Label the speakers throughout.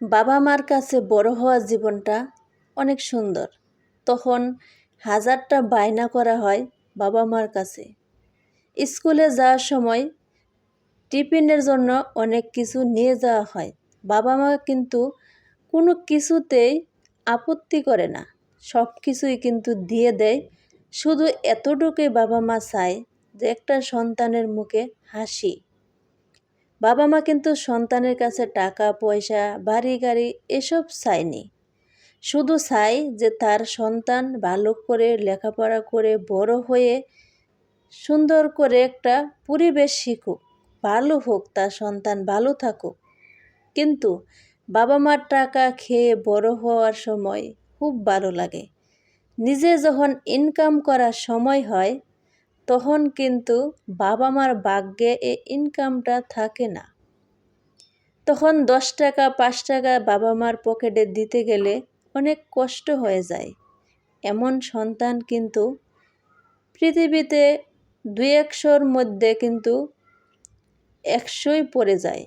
Speaker 1: বাবা মার কাছে বড় হওয়া জীবনটা অনেক সুন্দর। তখন হাজারটা বায়না করা হয় বাবা মার কাছে। স্কুলে যাওয়ার সময় টিফিনের জন্য অনেক কিছু নিয়ে যাওয়া হয়। বাবা মা কিন্তু কোনো কিছুতেই আপত্তি করে না। সব কিছুই কিন্তু দিয়ে দেয়। শুধু এতটুকুই বাবা মা চায় যে একটা সন্তানের মুখে হাসি। বাবা মা কিন্তু সন্তানের কাছে টাকা, পয়সা, বাড়ি, গাড়ি এসব চায়নি। শুধু চাই যে তার সন্তান ভালো করে লেখাপড়া করে বড় হয়ে সুন্দর করে একটা পরিবেশ শিখুক, ভালো হোক, তার সন্তান ভালো থাকুক। কিন্তু বাবা মার টাকা খেয়ে বড় হওয়ার সময় খুব ভালো লাগে। নিজে যখন ইনকাম করার সময় হয় তখন কিন্তু বাবা মার ভাগ্যে এই ইনকামটা থাকে না। তখন দশ টাকা, পাঁচ টাকা বাবা মার পকেটে দিতে গেলে অনেক কষ্ট হয়ে যায়। এমন সন্তান কিন্তু পৃথিবীতে দুই একশোর মধ্যে কিন্তু একশোই পড়ে যায়।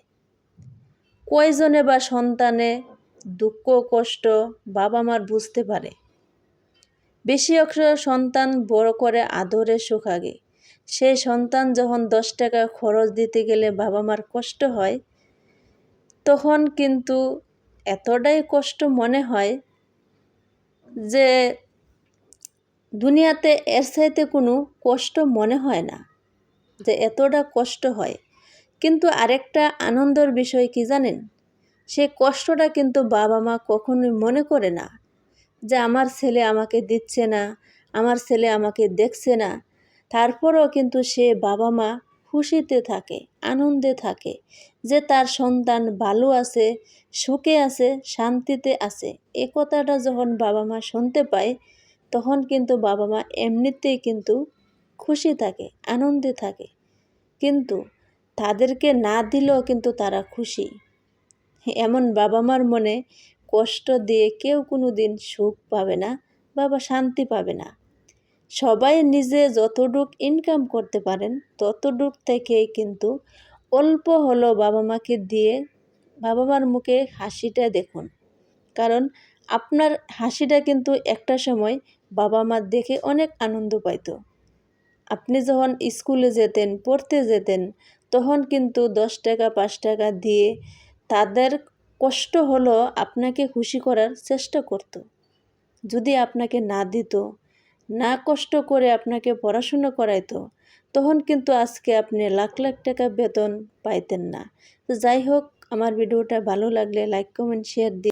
Speaker 1: কয়জনে বা সন্তানে দুঃখ, কষ্ট বাবা মার বুঝতে পারে? বেশি অংশ সন্তান বড় করে আদরে সুখাগে সেই সন্তান যখন দশ টাকা খরচ দিতে গেলে বাবা মার কষ্ট হয়, তখন কিন্তু এতটাই কষ্ট মনে হয় যে দুনিয়াতে এর চাইতে কোনো কষ্ট মনে হয় না, যে এতটা কষ্ট হয়। কিন্তু আরেকটা আনন্দের বিষয় কি জানেন? সেই কষ্টটা কিন্তু বাবা মা কখনোই মনে করে না। যে আমার ছেলে আমাকে দিচ্ছে না, আমার ছেলে আমাকে দেখছে না। তারপরেও কিন্তু সে বাবা মা খুশিতে থাকে, আনন্দে থাকে যে তার সন্তান ভালো আছে, সুখে আছে, শান্তিতে আছে। এ কথাটা যখন বাবা মা শুনতে পায়, তখন কিন্তু বাবা মা এমনিতেই কিন্তু খুশি থাকে, আনন্দে থাকে। কিন্তু তাদেরকে না দিলেও কিন্তু তারা খুশি। এমন বাবা মার মনে কষ্ট দিয়ে কেউ কোনো দিন সুখ পাবে না বাবা শান্তি পাবে না। সবাই নিজে যতটুক ইনকাম করতে পারেন, ততটুক থেকেই কিন্তু অল্প হলো বাবা মাকে দিয়ে বাবা মার মুখে হাসিটা দেখুন। কারণ আপনার হাসিটা কিন্তু একটা সময় বাবা মা দেখে অনেক আনন্দ পাইত। আপনি যখন স্কুলে যেতেন, পড়তে যেতেন, তখন কিন্তু দশ টাকা, পাঁচ টাকা দিয়ে তাদের কষ্ট হলো আপনাকে খুশি করার চেষ্টা করত। যদি আপনাকে না দিত, না কষ্ট করে আপনাকে পড়াশুনো করাইতো, তখন কিন্তু আজকে আপনি লাখ লাখ টাকা বেতন পাইতেন না। তো যাই হোক, আমার ভিডিওটা ভালো লাগলে লাইক কমেন্ট শেয়ার দিন